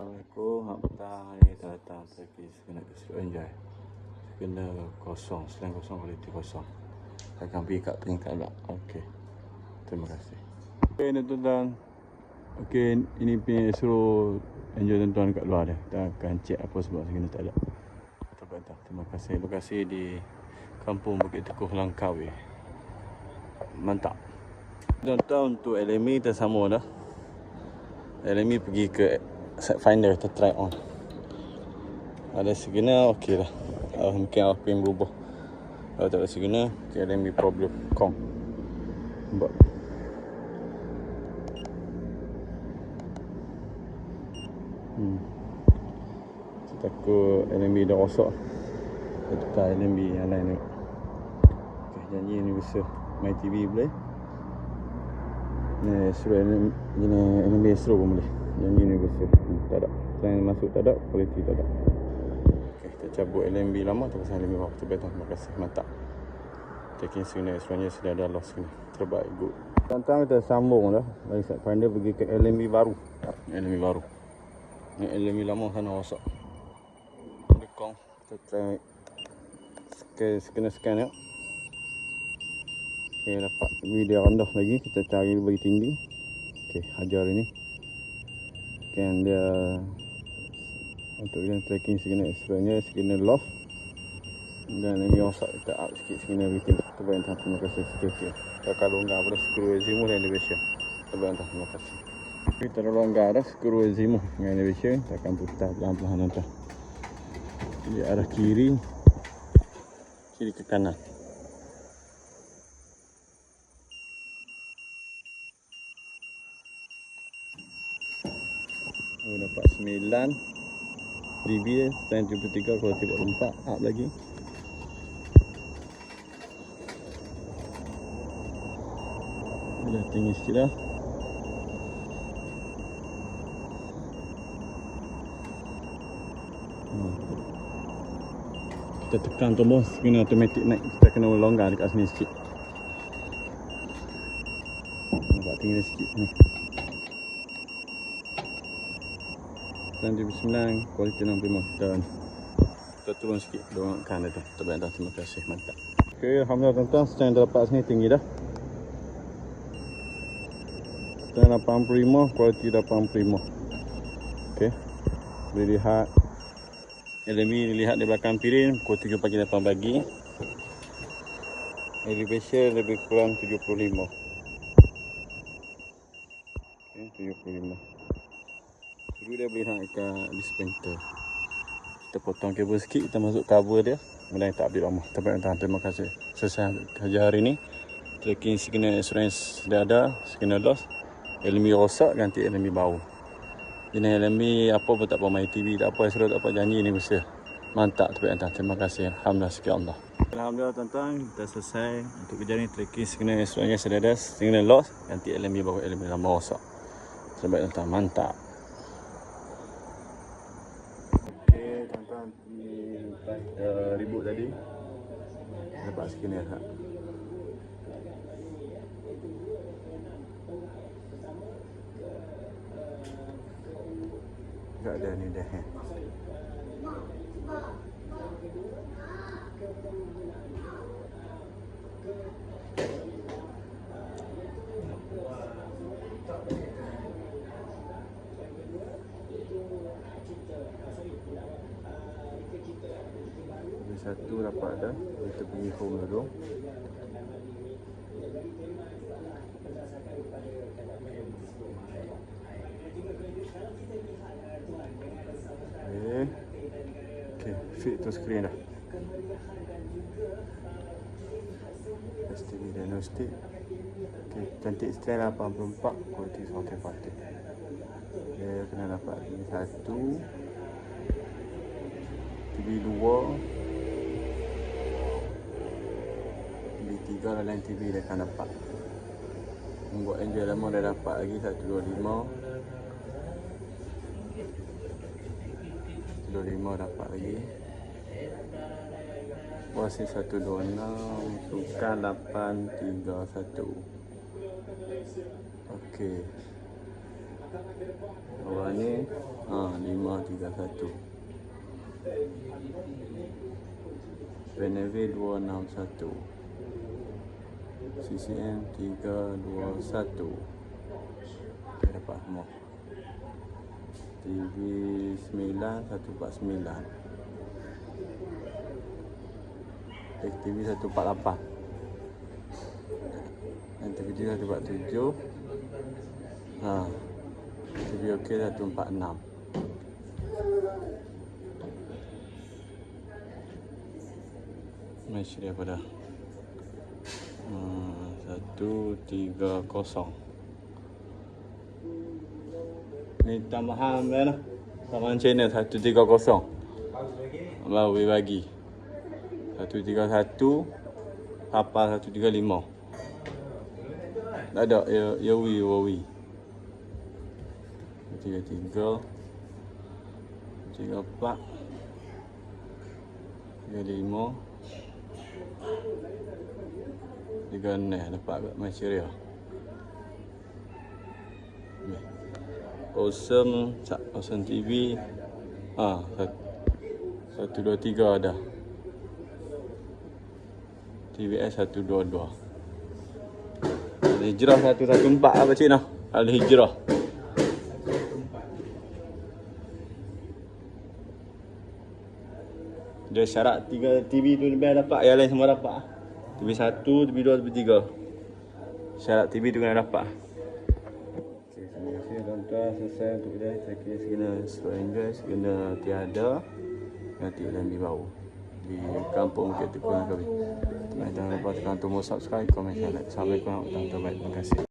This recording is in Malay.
Assalamualaikum, hak petang ni datang pergi sekena ke Sri Enjoy. Sekena kosong, selain kosong kualiti kosong. Saya akan pergi kat peringkat pula. Okey. Terima kasih. Okey, ni tuan-tuan. Okey, ini punya suruh enjoy tuan-tuan kat luar dia. Kita akan cek apa sebab sekena tak ada. Terima Terima kasih. Lokasi di Kampung Bukit Teguh Langkawi. Mantap. Tuan-tuan untuk LME kita sama dah. LME pergi ke set finder kita try on. Ada segena okey lah. Uh, mungkin aku yang berubah. Kalau tak ada segena, okay, LME problem. Kong. Nampak. Hmm. Saya takut LMB dah rosak. Saya tukar LMB yang lain ni. Okay, janji ni bisa. My TV boleh. Ni LMB, ni LMB Astro pun boleh. Janji bisa. Hmm, tak ada. Selain masuk tak ada, kualiti tak ada. Okay, kita cabut LMB lama tu pasal LMB baru. Terbaik Terima kasih. Mantap. Taking signal Astro-nya sudah ada lost ni. Terbaik. Good. Tuan-tuan kita sambung dah. Dari set finder pergi ke LMB baru. LMB baru. Ni LMB lama sana rosak. Dekong. Kita try scan, kena scan ya. Okay, dapat video rendah lagi. Kita cari bagi tinggi. Okay, hajar ini. Scan dia untuk yang tracking signal X-ray-nya, signal lost. Dan ini rosak kita up sikit signal everything. Terbaik entah terima kasih sikit-sikit. Kakak longgar pada skru Azimuth dan Indonesia. Terbaik entah terima kasih. Kita dah longgar dah skru Azimuth dengan. Kita akan putar pelan-pelan entah. Di arah kiri. Kiri ke kanan. Oh, dapat 9 dB stand 73 kalau 34 up lagi. Dah tinggi sikit dah. Hmm. kita tekan tombol kena automatic naik. Kita kena longgar dekat sini sikit. Nampak tinggi sikit ni dan di 9 kualiti 65 dan kita turun sikit dorong kan tu. Terbaik dah terima kasih. Mantap ok Alhamdulillah tuan-tuan. Stand dapat sini tinggi dah. Stand 85 kualiti 85 ok boleh lihat. LME lihat di belakang pirin pukul 7 pagi 8 pagi. Elevation lebih kurang 75 ok 75 Dulu dia boleh nak ikat dispenser. Kita potong kabel sikit Kita masuk cover dia. Kemudian tak update lama tuan Terima kasih. Selesai kerja hari ni. Tracking signal insurance dah ada Signal loss. LMB rosak Ganti LMB baru Jenis LMB Apa pun tak apa My TV tak apa Suruh tak apa Janji ni bisa Mantap terbaik tuan Terima kasih. Alhamdulillah sekian Allah. Alhamdulillah tuan-tuan. Kita selesai. Untuk kerja ni Tracking signal insurance dah ada. Signal loss Ganti LMB baru LMB lama rosak. Terbaik tuan-tuan. Mantap tuan-tuan ni uh, ribut tadi dapat skin ya kak tak ada ni dah eh. Ada satu dapat dah Kita pergi home dulu Okay Okay, fit to screen dah. STD diagnostic Okay, cantik style 84 Kualiti sampai patut Dia kena dapat ini satu. TV 2 TV 3 dan lain TV dia akan dapat. Membuat enjoy lama dah dapat lagi 125 125 dapat lagi. Puasi 126 Sukan 831 Okey. Bawah ni ha, 531 PNV 261 CCM 321 Saya dapat semua TV 9 149 TV 148 Dan TV 147 Ha. TV OK 146 Match dia pada Satu tiga kosong. Ni tambahan mana? Tambahan channel satu tiga kosong. Baru boleh bagi. Satu tiga satu Kapal satu tiga lima. Tak ada, ya, ya ya wi Tiga tiga Tiga empat Tiga lima Tiga enam dapat kat Malaysia. Awesome. Awesome TV Ha sat- Satu dua tiga ada TVS satu dua dua. Al-Hijrah satu satu empat apa cik noh Al-Hijrah Dia syarat tiga TV tu lebih dapat Yang lain semua dapat TV satu, TV dua, TV tiga. Syarat TV tu kena dapat. Okay, terima kasih tuan-tuan. Selesai untuk dia Saya kira sekena Surrender Sekena tiada. Nanti lebih bau. Di kampung Bukit Tekun Kawi Jangan lupa tekan tombol subscribe Komen, share, like. Warahmatullahi wabarakatuh. Terima kasih